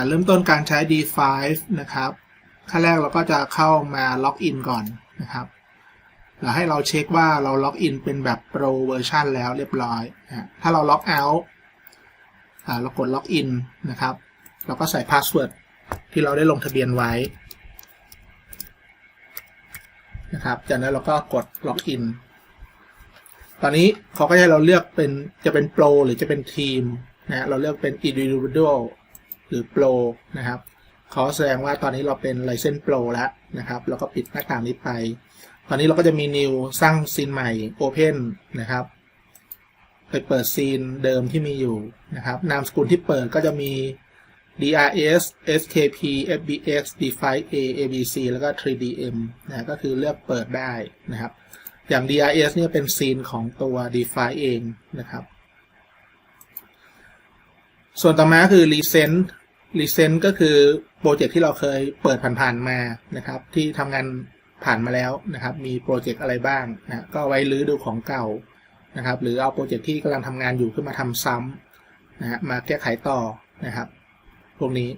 อ่เริ่มต้นการใช้ D5 นะครับขั้นแรกเราก็จะเข้ามาล็อกอินก่อนนะครับแล้วให้เราเช็คว่าเราล็อกอินเป็นแบบ Pro เวอร์ชันแล้วเรียบร้อยนะถ้าเราล็อกเอาท์เรากดล็อกอินนะครับ เราก็ใส่พาสเวิร์ดที่เราได้ลงทะเบียนไว้นะครับ จากนั้นเราก็กดล็อกอิน ตอนนี้เขาก็ให้เราเลือกเป็นจะเป็นโปรหรือจะเป็นทีมนะ เราเลือกเป็น individual หรือ Pro นะครับเขาแสดงว่าตอนนี้เราเป็น License Pro แล้วนะครับแล้วก็ปิดหน้าต่างนี้ไป ตอนนี้เราก็จะมี New สร้างซีนใหม่ Open นะครับ ไปเปิดซีนเดิมที่มีอยู่นะครับ นามสกุลที่เปิดก็จะมี DRS SKP FBX D5A ABC แล้วก็ 3DM นะก็คือเลือกเปิดได้นะครับ อย่าง DRS เนี่ยเป็นซีนของตัว D5 เองนะครับ ส่วนต่อมาคือ Recent Recent ก็คือโปรเจกต์ที่เราเคยเปิดผ่านๆมานะครับ ที่ทำงานผ่านมาแล้วนะครับ มีโปรเจกต์อะไรบ้างนะก็ไว้ลื้อดูของเก่านะครับ หรือเอาโปรเจกต์ที่กำลังทำงานอยู่ขึ้นมาทำซ้ำนะฮะมาแก้ไขต่อนะครับ พวกนี้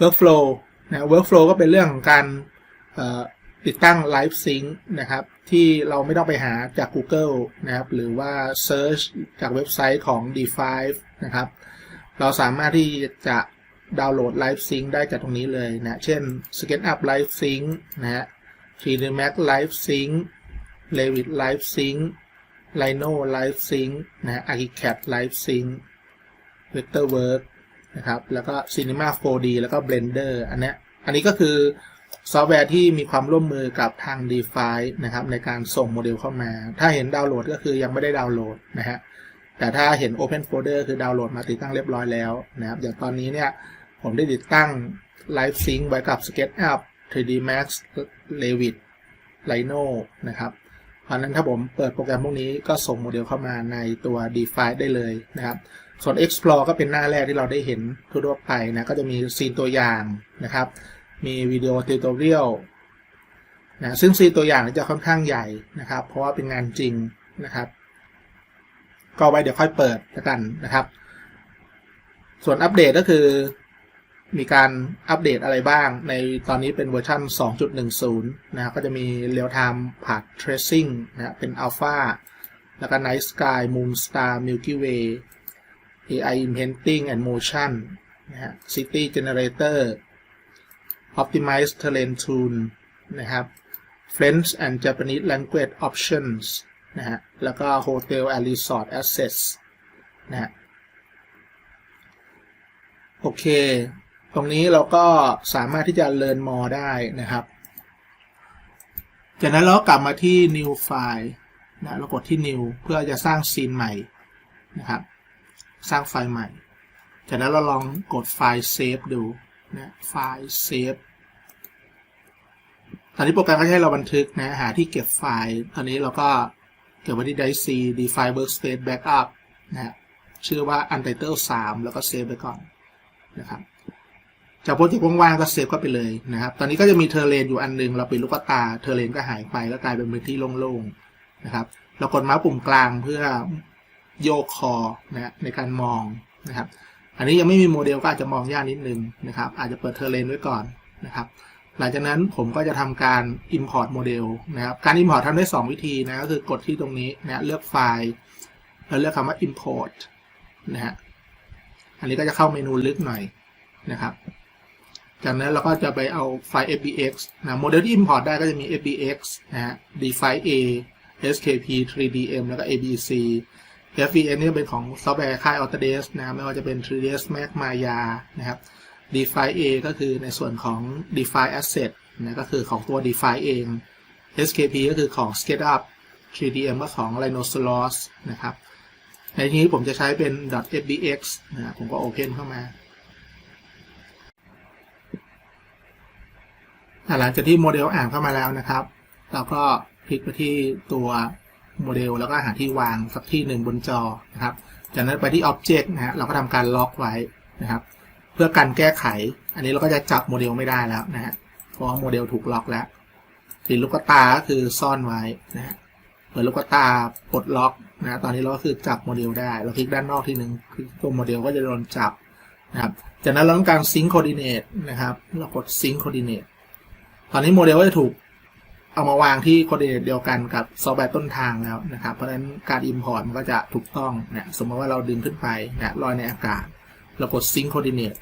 workflow นะ workflow ก็เป็นเรื่องของการติดตั้ง Live Sync นะครับ ที่เราไม่ต้องไปหาจาก Google นะครับ หรือว่า Search จากเว็บไซต์ของ D5 นะครับ เราสามารถที่จะ ดาวน์โหลด Live Sync ได้จากตรงนี้เลยนะ เช่น SketchUp Live Sync นะฮะ 3D Max Live Sync Revit Live Sync Rhino Live Sync นะฮะ ArchiCAD Live Sync Vectorworks นะครับ แล้วก็ Cinema 4D แล้วก็ Blender อันเนี้ยอันนี้ก็คือซอฟต์แวร์ที่มีความร่วมมือกับทาง DeFi นะครับ ในการส่งโมเดลเข้ามา ถ้าเห็นดาวน์โหลดก็คือยังไม่ได้ดาวน์โหลดนะฮะแต่ถ้าเห็น Open Folder คือดาวน์โหลดมาติดตั้งเรียบร้อยแล้วนะครับอย่างตอนนี้เนี่ย ผมได้ติดตั้ง Live Sync ไว้กับ SketchUp 3D Max Revit Rhino นะครับเพราะนั้นถ้าผมเปิดโปรแกรมพวกนี้ก็ส่งโมเดลเข้ามาในตัว Define ได้เลยนะครับ ส่วน Explore ก็เป็นหน้าแรกที่เราได้เห็นทั่วไปนะก็จะมีซีนตัวอย่างนะครับ มีวิดีโอติวตอเรียลนะซึ่งซีนตัวอย่างจะค่อนข้างใหญ่นะครับ เพราะว่าเป็นงานจริงนะครับ ก็ไว้เดี๋ยวค่อยเปิดแล้วกันนะครับ ส่วนอัปเดตก็คือ มีการอัปเดตอะไรบ้าง ในตอนนี้เป็นเวอร์ชัน2.10 นะครับก็จะมี Real Time Path Tracing นะเป็น Alpha แล้วก็ Night Sky Moon Star Milky Way AI Painting and Motion นะฮะ City Generator Optimize Terrain Tool นะครับ French and Japanese Language Options นะฮะ แล้วก็ Hotel and Resort Access นะฮะ โอเค ตรงนี้เราก็สามารถที่จะ learn more ได้นะครับ จากนั้นเรากลับมาที่ new file นะเรากดที่ new เพื่อจะสร้างซีนใหม่นะครับ สร้างไฟล์ใหม่ จากนั้นเราลองกดไฟล์ save ดูนะไฟล์ save ตอนนี้โปรแกรมก็จะให้เราบันทึกนะ หาที่เก็บไฟล์ ตอนนี้เราก็เก็บไว้ที่ drive C define workspace backup นะชื่อว่า untitled 3 แล้วก็เซฟไปก่อนนะครับ จากโปรเจกต์ว่างๆก็เซฟเข้าไปเลยนะครับ ตอนนี้ก็จะมีเทเลนอยู่อันนึง เราปิดลูกตา เทเลนก็หายไปแล้วกลายเป็นพื้นที่โล่งๆนะครับ เรากดเมาส์ปุ่มกลางเพื่อโยกคอนะในการมองนะครับ อันนี้ยังไม่มีโมเดลก็อาจจะมองยากนิดนึงนะครับ อาจจะเปิดเทเลนไว้ก่อนนะครับ หลังจากนั้นผมก็จะทำการ import โมเดลนะครับ การ import ทำได้ 2 วิธีนะ ก็คือกดที่ตรงนี้นะเลือกไฟล์ แล้วเลือกคำว่า import นะฮะ อันนี้ก็จะเข้าเมนูลึกหน่อยนะครับ จากนั้นเราก็จะไปเอาไฟล์ fbx นะโมเดลที่ import ได้ก็จะมี fbx นะฮะ d5a skp 3dm แล้วก็ abc FVN นี่เป็นของซอฟต์แวร์ค่าย Autodesk นะครับไม่ว่าจะเป็น 3ds Max Maya นะครับ D5A ก็คือในส่วนของ DeFi Asset นะก็คือของตัว DeFi เอง SKP ก็คือของ SketchUp 3DM ก็ของ Rhinoceros นะครับในที่นี้ผมจะใช้เป็น .fbx นะผมก็ Open เข้ามา หลังจากที่โมเดลอ่านเข้ามาแล้วนะครับ เราก็คลิกไปที่ตัวโมเดล แล้วก็หาที่วางสักที่หนึ่งบนจอนะครับ จากนั้นไปที่ Object นะฮะเราก็ทำการล็อกไว้นะครับ เพื่อการแก้ไข อันนี้เราก็จะจับโมเดลไม่ได้แล้วนะฮะเพราะโมเดลถูกล็อกแล้วปิดลูกตาก็คือซ่อนไว้นะฮะเปิดลูกตาปลดล็อกนะตอนนี้เราก็คือจับโมเดลได้ เราคลิกด้านนอกทีหนึ่งคือตัวโมเดลก็จะโดนจับนะครับ จากนั้นเราต้องการ sync coordinate นะครับ เรากด sync coordinate ต ตอนนี้โมเดลก็จะถูกเอามาวางที่ coordinate เดียวกันกับซอฟต์แวร์ต้นทางแล้วนะครับ เพราะฉะนั้นการ import มันก็จะถูกต้องเนะสมมติว่าเราดึงขึ้นไปนะลอยในอากาศเรากด sync coordinate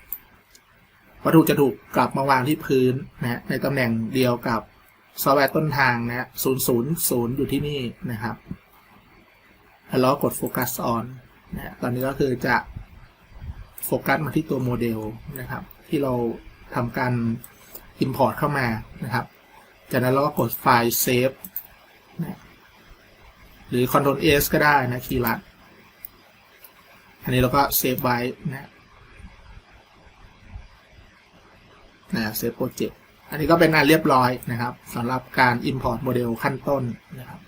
วัตถุจะถูกกลับมาวางที่พื้นนะในตำแหน่งเดียวกับซอฟต์แวร์ต้นทางนะ000อยู่ที่นี่นะครับแล้วเราก็กด focus on นะตอนนี้ก็คือจะโฟกัสมาที่ตัวโมเดลนะครับ ที่เราทำการ import เข้ามานะครับ จากนั้นเราก็กดไฟล์ save นะหรือ Ctrl S ก็ได้นะคีย์ลัด อันนี้เราก็เซฟไว้นะนะเซฟโปรเจกต์อันนี้ก็เป็นงานเรียบร้อยนะครับสำหรับการ import โมเดลขั้นต้นนะครับ